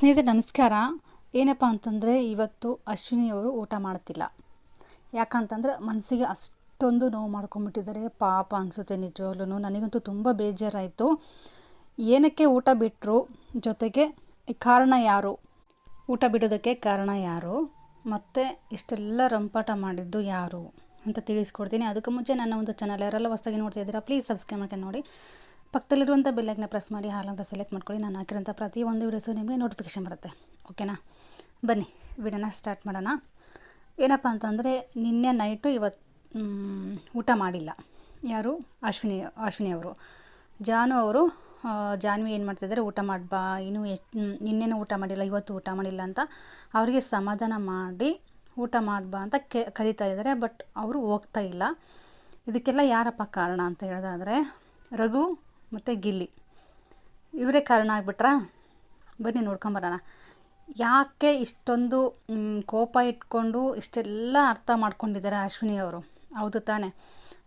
ಸ್ನೇಹಿತರೆ, ನಮಸ್ಕಾರ. ಏನಪ್ಪ ಅಂತಂದರೆ, ಇವತ್ತು ಅಶ್ವಿನಿಯವರು ಊಟ ಮಾಡ್ತಿಲ್ಲ. ಯಾಕಂತಂದರೆ ಮನಸ್ಸಿಗೆ ಅಷ್ಟೊಂದು ನೋವು ಮಾಡ್ಕೊಂಬಿಟ್ಟಿದ್ದಾರೆ ಪಾಪ ಅನಿಸುತ್ತೆ ನಿಜವಾಗ್ಲೂ ನನಗಂತೂ ತುಂಬ ಬೇಜಾರಾಯಿತು. ಏನಕ್ಕೆ ಊಟ ಬಿಟ್ಟರು ಜೊತೆಗೆ ಕಾರಣ ಯಾರು? ಊಟ ಬಿಡೋದಕ್ಕೆ ಕಾರಣ ಯಾರು? ಮತ್ತು ಇಷ್ಟೆಲ್ಲ ರಂಪಾಟ ಮಾಡಿದ್ದು ಯಾರು? ಅಂತ ತಿಳಿಸ್ಕೊಡ್ತೀನಿ. ಅದಕ್ಕೆ ಮುಂಚೆ ನನ್ನ ಒಂದು ಚಾನಲ್ ಯಾರೆಲ್ಲ ಹೊಸ್ದಾಗಿ ನೋಡ್ತಾ ಇದ್ದೀರಾ ಪ್ಲೀಸ್ ಸಬ್ಸ್ಕ್ರೈಬ್ ಮಾಡ್ಕೊಂಡು ನೋಡಿ. ಪಕ್ಕದಲ್ಲಿರುವಂಥ ಬೆಲ್ಲೈಕ್ನ ಪ್ರೆಸ್ ಮಾಡಿ ಹಾಲಂತ ಸೆಲೆಕ್ಟ್ ಮಾಡ್ಕೊಳ್ಳಿ. ನಾನು ಹಾಕಿರೋಂಥ ಪ್ರತಿ ಒಂದು ವೀಡಿಯೋಸು ನಿಮಗೆ ನೋಟಿಫಿಕೇಷನ್ ಬರುತ್ತೆ. ಓಕೆನಾ ಬನ್ನಿ ವಿಡಿಯೋನ ಸ್ಟಾರ್ಟ್ ಮಾಡೋಣ. ಏನಪ್ಪ ಅಂತಂದರೆ, ನಿನ್ನೆ ನೈಟು ಇವತ್ತು ಊಟ ಮಾಡಿಲ್ಲ. ಯಾರು? ಅಶ್ವಿನಿ ಅಶ್ವಿನಿ ಅವರು. ಜಾನು ಅವರು ಜಾನ್ವಿ ಏನು ಮಾಡ್ತಿದ್ದಾರೆ? ಊಟ ಮಾಡ್ಬಾ ಇನ್ನೂ ಎಷ್ಟು ನಿನ್ನೆನೂ ಊಟ ಮಾಡಿಲ್ಲ, ಇವತ್ತು ಊಟ ಮಾಡಿಲ್ಲ ಅಂತ ಅವರಿಗೆ ಸಮಾಧಾನ ಮಾಡಿ ಊಟ ಮಾಡ್ಬಾ ಅಂತ ಕೆ, ಕರಿತಾ ಇದ್ದಾರೆ. ಬಟ್ ಅವರು ಹೋಗ್ತಾ ಇಲ್ಲ. ಇದಕ್ಕೆಲ್ಲ ಯಾರಪ್ಪ ಕಾರಣ ಅಂತ ಹೇಳೋದಾದರೆ, ರಘು ಮತ್ತು ಗಿಲ್ಲಿ. ಇವರೇ ಕಾರಣ ಆಗಿಬಿಟ್ರಾ? ಬನ್ನಿ ನೋಡ್ಕೊಂಬರೋಣ. ಯಾಕೆ ಇಷ್ಟೊಂದು ಕೋಪ ಇಟ್ಕೊಂಡು ಇಷ್ಟೆಲ್ಲ ಅರ್ಥ ಮಾಡ್ಕೊಂಡಿದ್ದಾರೆ ಅಶ್ವಿನಿ ಅವರು? ಹೌದು ತಾನೇ.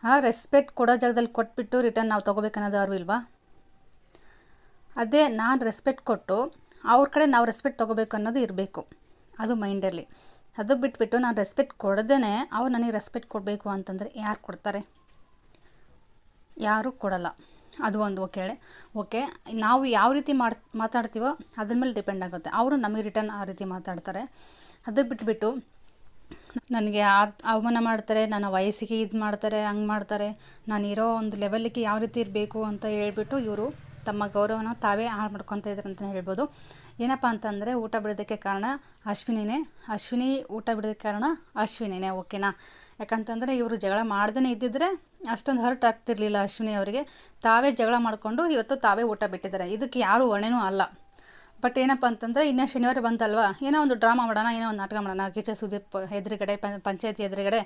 ಆ ರೆಸ್ಪೆಕ್ಟ್ ಕೊಡೋ ಜಾಗದಲ್ಲಿ ಕೊಟ್ಬಿಟ್ಟು ರಿಟರ್ನ್ ನಾವು ತೊಗೋಬೇಕನ್ನೋದು ಅವ್ರು ಇಲ್ವಾ? ಅದೇ ನಾನು ರೆಸ್ಪೆಕ್ಟ್ ಕೊಟ್ಟು ಅವ್ರ ಕಡೆ ನಾವು ರೆಸ್ಪೆಕ್ಟ್ ತೊಗೋಬೇಕು ಅನ್ನೋದು ಇರಬೇಕು. ಅದು ಮೈಂಡಲ್ಲಿ ಅದು ಬಿಟ್ಬಿಟ್ಟು ನಾನು ರೆಸ್ಪೆಕ್ಟ್ ಕೊಡದೇ ಅವ್ರು ನನಗೆ ರೆಸ್ಪೆಕ್ಟ್ ಕೊಡಬೇಕು ಅಂತಂದರೆ ಯಾರು ಕೊಡ್ತಾರೆ? ಯಾರೂ ಕೊಡಲ್ಲ. ಅದು ಒಂದು ಓಕೆ ಹೇಳಿ. ಓಕೆ, ನಾವು ಯಾವ ರೀತಿ ಮಾಡ್, ಮಾತಾಡ್ತೀವೋ ಅದ್ರ ಮೇಲೆ ಡಿಪೆಂಡ್ ಆಗುತ್ತೆ. ಅವರು ನಮಗೆ ರಿಟರ್ನ್ ಆ ರೀತಿ ಮಾತಾಡ್ತಾರೆ. ಅದು ಬಿಟ್ಬಿಟ್ಟು ನನಗೆ ಅವಮಾನ ಮಾಡ್ತಾರೆ, ನನ್ನ ವಯಸ್ಸಿಗೆ ಇದು ಮಾಡ್ತಾರೆ, ಹಂಗೆ ಮಾಡ್ತಾರೆ, ನಾನು ಇರೋ ಒಂದು ಲೆವೆಲ್ಗೆ ಯಾವ ರೀತಿ ಇರಬೇಕು ಅಂತ ಹೇಳ್ಬಿಟ್ಟು ಇವರು ತಮ್ಮ ಗೌರವನ ತಾವೇ ಹಾಳು ಮಾಡ್ಕೊತಾ ಇದ್ದಾರೆ ಅಂತಲೇ ಹೇಳ್ಬೋದು. ಏನಪ್ಪ ಅಂತಂದರೆ ಊಟ ಬಿಡೋದಕ್ಕೆ ಕಾರಣ ಅಶ್ವಿನಿನೇ. ಅಶ್ವಿನಿ ಊಟ ಬಿಡೋದಕ್ಕೆ ಕಾರಣ ಅಶ್ವಿನಿನೇ, ಓಕೆನಾ? ಯಾಕಂತಂದರೆ ಇವರು ಜಗಳ ಮಾಡ್ದೇ ಇದ್ದಿದ್ರೆ ಅಷ್ಟೊಂದು ಹರ್ಟ್ ಆಗ್ತಿರ್ಲಿಲ್ಲ ಅಶ್ವಿನಿ ಅವರಿಗೆ. ತಾವೇ ಜಗಳ ಮಾಡಿಕೊಂಡು ಇವತ್ತು ತಾವೇ ಊಟ ಬಿಟ್ಟಿದ್ದಾರೆ. ಇದಕ್ಕೆ ಯಾರು ಹೊಣೆನೂ ಅಲ್ಲ. ಬಟ್ ಏನಪ್ಪ ಅಂತಂದರೆ ಇನ್ನೂ ಶನಿವಾರ ಬಂತಲ್ವಾ? ಏನೋ ಒಂದು ಡ್ರಾಮಾ ಮಾಡೋಣ, ಏನೋ ಒಂದು ನಾಟಕ ಮಾಡೋಣ. ಕಿಚ ಸುದೀಪ್ ಎದುರುಗಡೆ ಪಂಚಾಯತಿ ಎದುರುಗಡೆ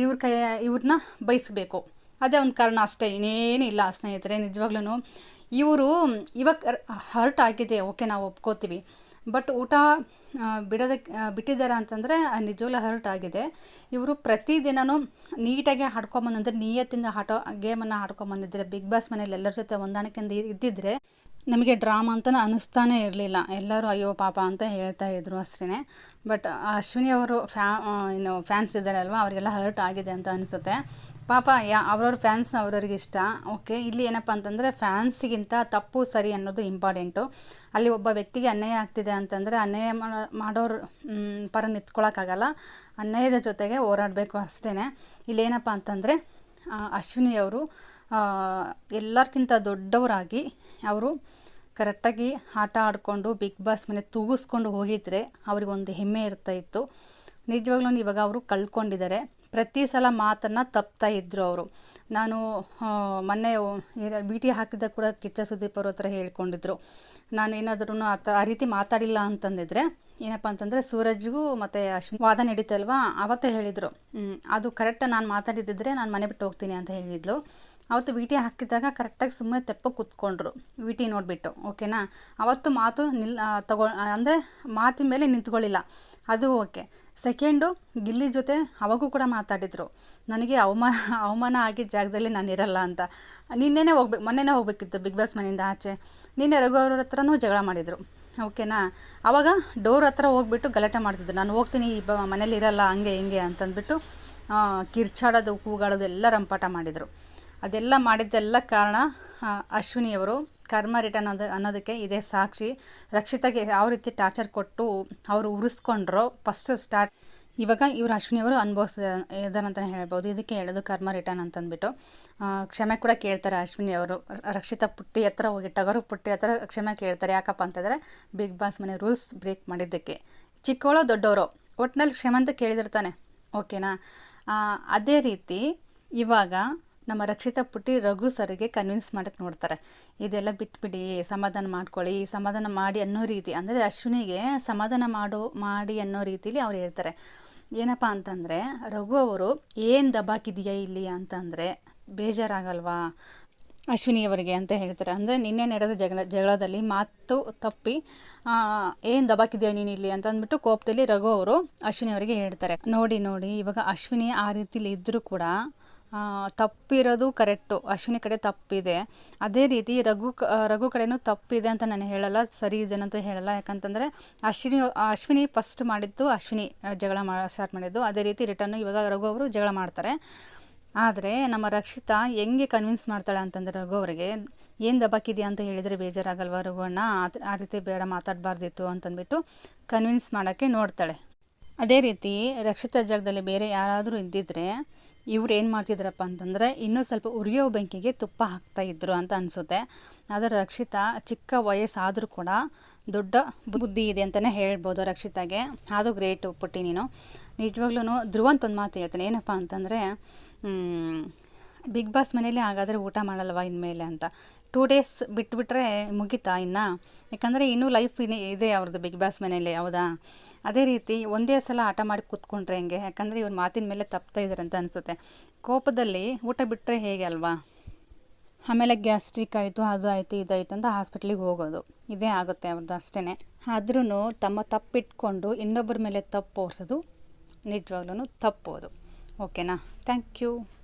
ಇವ್ರ ಕೈ, ಇವ್ರನ್ನ ಬಯಸಬೇಕು ಅದೇ ಒಂದು ಕಾರಣ ಅಷ್ಟೇ. ಇನ್ನೇನಿಲ್ಲ ಸ್ನೇಹಿತರೆ ನಿಜವಾಗ್ಲೂ ಇವರು ಇವಾಗ ಹರ್ಟ್ ಆಗಿದೆ. ಓಕೆ ನಾವು ಒಪ್ಕೋತೀವಿ. ಬಟ್ ಊಟ ಬಿಡದ ಬಿಡೋದಕ್ಕೆ ಬಿಟ್ಟಿದ್ದಾರೆ ಅಂತಂದರೆ ನಿಜವಲ್ಲ ಹರ್ಟ್ ಆಗಿದೆ. ಇವರು ಪ್ರತಿದಿನವೂ ನೀಟಾಗಿ ಆಡ್ಕೊಂಬಂದಂದ್ರೆ ನಿಯತ್ತಿಂದ ಆಟೋ, ಗೇಮನ್ನು ಆಡ್ಕೊಂಬಂದಿದ್ದರೆ ಬಿಗ್ ಬಾಸ್ ಮನೇಲಿ ಎಲ್ಲರ ಜೊತೆ ಹೊಂದಾಣಿಕೆಯಿಂದ ಇದ್ದಿದ್ದರೆ ನಮಗೆ ಡ್ರಾಮಾ ಅಂತಲೂ ಅನಿಸ್ತಾನೆ ಇರಲಿಲ್ಲ. ಎಲ್ಲರೂ ಅಯ್ಯೋ ಪಾಪ ಅಂತ ಹೇಳ್ತಾ ಇದ್ರು ಅಷ್ಟೇ ಬಟ್ ಅಶ್ವಿನಿ ಅವರು ಫ್ಯಾ ಏನು ಫ್ಯಾನ್ಸ್ ಇದ್ದಾರೆ ಅಲ್ವಾ ಅವರಿಗೆಲ್ಲ ಹರ್ಟ್ ಆಗಿದೆ ಅಂತ ಅನಿಸುತ್ತೆ. ಪಾಪ, ಯಾ, ಅವ್ರವ್ರ ಫ್ಯಾನ್ಸ್ ಅವ್ರವ್ರಿಗೆ ಇಷ್ಟ. ಓಕೆ ಇಲ್ಲಿ ಏನಪ್ಪ ಅಂತಂದರೆ ಫ್ಯಾನ್ಸಿಗಿಂತ ತಪ್ಪು ಸರಿ ಅನ್ನೋದು ಇಂಪಾರ್ಟೆಂಟು ಅಲ್ಲಿ ಒಬ್ಬ ವ್ಯಕ್ತಿಗೆ ಅನ್ಯಾಯ ಆಗ್ತಿದೆ ಅಂತಂದರೆ ಅನ್ಯಾಯ ಮಾಡೋ- ಮಾಡೋರು ಪರ ನಿಂತ್ಕೊಳ್ಳೋಕ್ಕಾಗಲ್ಲ ಅನ್ಯಾಯದ ಜೊತೆಗೆ ಹೋರಾಡಬೇಕು ಅಷ್ಟೇ ಇಲ್ಲೇನಪ್ಪ ಅಂತಂದರೆ ಅಶ್ವಿನಿಯವರು ಎಲ್ಲರಿಗಿಂತ ದೊಡ್ಡವರಾಗಿ ಅವರು ಕರೆಕ್ಟಾಗಿ ಆಟ ಆಡಿಕೊಂಡು ಬಿಗ್ ಬಾಸ್ ಮನೆ ತೂಗಿಸ್ಕೊಂಡು ಹೋಗಿದ್ರೆ ಅವ್ರಿಗೊಂದು ಹೆಮ್ಮೆ ಇರ್ತಾ ಇತ್ತು. ನಿಜವಾಗ್ಲೂ ಇವಾಗ ಅವರು ಕಳ್ಕೊಂಡಿದ್ದಾರೆ. ಪ್ರತಿ ಸಲ ಮಾತನ್ನು ತಪ್ತಾ ಇದ್ದರು ಅವರು. ನಾನು ಮೊನ್ನೆ ಬಿ ಟಿ ಹಾಕಿದ ಕೂಡ ಕಿಚ್ಚ ಸುದೀಪ್ ಅವ್ರ ಹತ್ರ ಹೇಳ್ಕೊಂಡಿದ್ರು. ನಾನು ಏನಾದ್ರೂ ಆ ಥರ ಆ ರೀತಿ ಮಾತಾಡಿಲ್ಲ ಅಂತಂದಿದ್ರೆ, ಏನಪ್ಪ ಅಂತಂದರೆ ಸೂರಜ್ಗೂ ಮತ್ತು ಅಶ್ವಿನ್ ವಾದ ನಡೀತಲ್ವಾ, ಅವತ್ತೇ ಹೇಳಿದರು. ಅದು ಕರೆಕ್ಟ್ ನಾನು ಮಾತಾಡಿದ್ದಿದ್ರೆ ನಾನು ಮನೆ ಬಿಟ್ಟು ಹೋಗ್ತೀನಿ ಅಂತ ಹೇಳಿದ್ಲು. ಅವತ್ತು ವಿ ಟಿ ಹಾಕಿದಾಗ ಕರೆಕ್ಟಾಗಿ ಸುಮ್ಮನೆ ತೆಪ್ಪ ಕೂತ್ಕೊಂಡ್ರು. ವಿ ಟಿ ನೋಡಿಬಿಟ್ಟು ಓಕೆನಾ ಅವತ್ತು ಮಾತು ನಿಲ್ ತಗೊ ಅಂದರೆ ಮಾತಿನ ಮೇಲೆ ನಿಂತ್ಕೊಳ್ಳಿಲ್ಲ. ಅದು ಓಕೆ ಸೆಕೆಂಡು ಗಿಲ್ಲಿ ಜೊತೆ ಅವಾಗೂ ಕೂಡ ಮಾತಾಡಿದರು. ನನಗೆ ಅವಮಾನ ಅವಮಾನ ಆಗಿದ್ದ ಜಾಗದಲ್ಲಿ ನಾನು ಇರಲ್ಲ ಅಂತ. ನಿನ್ನೆನೇ ಹೋಗ್ಬೇಕು ಮೊನ್ನೆನೇ ಹೋಗಬೇಕಿತ್ತು ಬಿಗ್ ಬಾಸ್ ಮನೆಯಿಂದ ಆಚೆ. ನಿನ್ನೆ ರಘು ಅವ್ರ ಹತ್ರನೂ ಜಗಳ ಮಾಡಿದರು. ಓಕೆನಾ ಆವಾಗ ಡೋರ್ ಹತ್ರ ಹೋಗ್ಬಿಟ್ಟು ಗಲಾಟೆ ಮಾಡ್ತಿದ್ರು. ನಾನು ಹೋಗ್ತೀನಿ, ಈ ಬ, ಮನೇಲಿ ಇರಲ್ಲ, ಹಂಗೆ, ಹಿಂಗೆ ಅಂತಂದ್ಬಿಟ್ಟು ಕಿರ್ಚಾಡೋದು, ಕೂಗಾಡೋದು ಎಲ್ಲ ರಂಪಾಟ ಮಾಡಿದರು. ಅದೆಲ್ಲ ಮಾಡಿದ್ದೆಲ್ಲ ಕಾರಣ ಅಶ್ವಿನಿಯವರು. ಕರ್ಮ ರಿಟರ್ನ್ ಅನ್ನೋದು, ಅನ್ನೋದಕ್ಕೆ ಇದೇ ಸಾಕ್ಷಿ. ರಕ್ಷಿತಾಗೆ ಯಾವ ರೀತಿ ಟಾರ್ಚರ್ ಕೊಟ್ಟು ಅವರು ಉರಿಸ್ಕೊಂಡ್ರೋ ಫಸ್ಟ್ ಸ್ಟಾರ್ಟ್. ಇವಾಗ ಇವರು ಅಶ್ವಿನಿಯವರು ಅನುಭವಿಸಿದಾರೆ ಅಂತಲೇ ಹೇಳ್ಬೋದು. ಇದಕ್ಕೆ ಹೇಳೋದು ಕರ್ಮ ರಿಟರ್ನ್ ಅಂತಂದ್ಬಿಟ್ಟು. ಕ್ಷಮೆ ಕೂಡ ಕೇಳ್ತಾರೆ ಅಶ್ವಿನಿ ಅವರು ರಕ್ಷಿತಾ ಪುಟ್ಟಿ ಹತ್ರ ಹೋಗಿ, ಟಗರು ಪುಟ್ಟಿ ಹತ್ರ ಕ್ಷಮೆ ಕೇಳ್ತಾರೆ. ಯಾಕಪ್ಪ ಅಂತಂದರೆ ಬಿಗ್ ಬಾಸ್ ಮನೆ ರೂಲ್ಸ್ ಬ್ರೇಕ್ ಮಾಡಿದ್ದಕ್ಕೆ. ಚಿಕ್ಕವಳು ದೊಡ್ಡವರು ಒಟ್ಟಿನಲ್ಲಿ ಕ್ಷಮೆ ಅಂತ ಕೇಳಿದಿರ್ತಾನೆ. ಓಕೆನಾ? ಅದೇ ರೀತಿ ಇವಾಗ ನಮ್ಮ ರಕ್ಷಿತಾ ಪುಟ್ಟಿ ರಘು ಸರ್ಗೆ ಕನ್ವಿನ್ಸ್ ಮಾಡೋಕ್ಕೆ ನೋಡ್ತಾರೆ. ಇದೆಲ್ಲ ಬಿಟ್ಬಿಡಿ, ಸಮಾಧಾನ ಮಾಡ್ಕೊಳ್ಳಿ, ಸಮಾಧಾನ ಮಾಡಿ ಅನ್ನೋ ರೀತಿ. ಅಂದರೆ ಅಶ್ವಿನಿಗೆ ಸಮಾಧಾನ ಮಾಡು, ಮಾಡಿ ಅನ್ನೋ ರೀತಿಲಿ ಅವ್ರು ಹೇಳ್ತಾರೆ. ಏನಪ್ಪ ಅಂತಂದರೆ, ರಘು ಅವರು ಏನು ದಬಾಕಿದೆಯಾ ಇಲ್ಲಿ ಅಂತಂದರೆ, ಬೇಜಾರಾಗಲ್ವಾ? ಅಶ್ವಿನಿಯವರಿಗೆ ಅಂತ ಹೇಳ್ತಾರೆ. ಅಂದರೆ ನಿನ್ನೆ ನಡೆದ ಜಗಳ, ಜಗಳದಲ್ಲಿ ಮಾತು ತಪ್ಪಿ ಏನು ದಬಾಕಿದೆಯಾ ನೀನು ಇಲ್ಲಿ ಅಂತ ಅಂದ್ಬಿಟ್ಟು ಕೋಪದಲ್ಲಿ ರಘು ಅವರು ಅಶ್ವಿನಿ ಅವರಿಗೆ ಹೇಳ್ತಾರೆ. ನೋಡಿ ನೋಡಿ, ಇವಾಗ ಅಶ್ವಿನಿ ಆ ರೀತಿಲಿ ಇದ್ದರೂ ಕೂಡ ತಪ್ಪಿರೋದು ಕರೆಕ್ಟು. ಅಶ್ವಿನಿ ಕಡೆ ತಪ್ಪಿದೆ. ಅದೇ ರೀತಿ ರಘು ಕ, ರಘು ಕಡೆಯೂ ತಪ್ಪಿದೆ ಅಂತ ನಾನು ಹೇಳಲ್ಲ. ಸರಿ ಇದೆ ಅಂತ ಹೇಳಲ್ಲ. ಯಾಕಂತಂದರೆ ಅಶ್ವಿನಿ ಅಶ್ವಿನಿ ಫಸ್ಟ್ ಮಾಡಿದ್ದು ಅಶ್ವಿನಿ ಜಗಳ ಮಾ ಸ್ಟಾರ್ಟ್ ಮಾಡಿದ್ದು. ಅದೇ ರೀತಿ ರಿಟರ್ನು ಇವಾಗ ರಘು ಅವರು ಜಗಳ ಮಾಡ್ತಾರೆ. ಆದರೆ ನಮ್ಮ ರಕ್ಷಿತಾ ಹೆಂಗೆ ಕನ್ವಿನ್ಸ್ ಮಾಡ್ತಾಳೆ ಅಂತಂದರೆ ರಘು ಅವರಿಗೆ, ಏನು ದಬಾಕಿದೆಯಾ ಅಂತ ಹೇಳಿದರೆ ಬೇಜಾರಾಗಲ್ವ ರಘು ಅಣ್ಣ? ಆ- ರೀತಿ ಬೇಡ, ಮಾತಾಡಬಾರ್ದಿತ್ತು ಅಂತಂದ್ಬಿಟ್ಟು ಕನ್ವಿನ್ಸ್ ಮಾಡೋಕ್ಕೆ ನೋಡ್ತಾಳೆ. ಅದೇ ರೀತಿ ರಕ್ಷಿತಾ ಜಾಗದಲ್ಲಿ ಬೇರೆ ಯಾರಾದರೂ ಇದ್ದಿದ್ರೆ ಇವ್ರು ಏನು ಮಾಡ್ತಿದ್ರಪ್ಪ ಅಂತಂದರೆ ಇನ್ನೂ ಸ್ವಲ್ಪ ಉರಿಯೋ ಬೆಂಕಿಗೆ ತುಪ್ಪ ಹಾಕ್ತಾ ಇದ್ರು ಅಂತ ಅನಿಸುತ್ತೆ. ಆದರೆ ರಕ್ಷಿತಾ ಚಿಕ್ಕ ವಯಸ್ಸಾದರೂ ಕೂಡ ದೊಡ್ಡ ಬುದ್ಧಿ ಇದೆ ಅಂತಲೇ ಹೇಳ್ಬೋದು ರಕ್ಷಿತಾಗೆ. ಅದು ಗ್ರೇಟ್ ಪುಟ್ಟಿ ನೀನು. ನಿಜವಾಗ್ಲೂ ಧ್ರುವಂತ ಒಂದು ಮಾತು ಹೇಳ್ತಾನೆ. ಏನಪ್ಪ ಅಂತಂದರೆ ಬಿಗ್ ಬಾಸ್ ಮನೇಲಿ ಹಾಗಾದರೆ ಊಟ ಮಾಡಲ್ವಾ ಇನ್ಮೇಲೆ ಅಂತ. ಟೂ ಡೇಸ್ ಬಿಟ್ಬಿಟ್ರೆ ಮುಗಿತಾ ಇನ್ನು? ಯಾಕಂದರೆ ಇನ್ನೂ ಲೈಫ್ ಇದೆ ಅವ್ರದ್ದು ಬಿಗ್ ಬಾಸ್ ಮನೇಲಿ ಹೌದಾ? ಅದೇ ರೀತಿ ಒಂದೇ ಸಲ ಆಟ ಮಾಡಿ ಕೂತ್ಕೊಂಡ್ರೆ ಹೆಂಗೆ? ಯಾಕಂದರೆ ಇವ್ರ ಮಾತಿನ ಮೇಲೆ ತಪ್ತಾ ಇದ್ದಾರೆ ಅಂತ ಅನಿಸುತ್ತೆ. ಕೋಪದಲ್ಲಿ ಊಟ ಬಿಟ್ಟರೆ ಹೇಗೆ ಅಲ್ವಾ? ಆಮೇಲೆ ಗ್ಯಾಸ್ಟ್ರಿಕ್ ಆಯಿತು, ಅದು ಆಯಿತು ಇದಾಯಿತು ಅಂತ ಹಾಸ್ಪಿಟ್ಲಿಗೆ ಹೋಗೋದು. ಇದೇ ಆಗುತ್ತೆ ಅವ್ರದ್ದು ಅಷ್ಟೇ ಆದ್ರೂ ತಮ್ಮ ತಪ್ಪಿಟ್ಕೊಂಡು ಇನ್ನೊಬ್ಬರ ಮೇಲೆ ತಪ್ಪು ಓರ್ಸೋದು ನಿಜವಾಗ್ಲೂ ತಪ್ಪು ಅದು. ಓಕೆನಾ? Thank you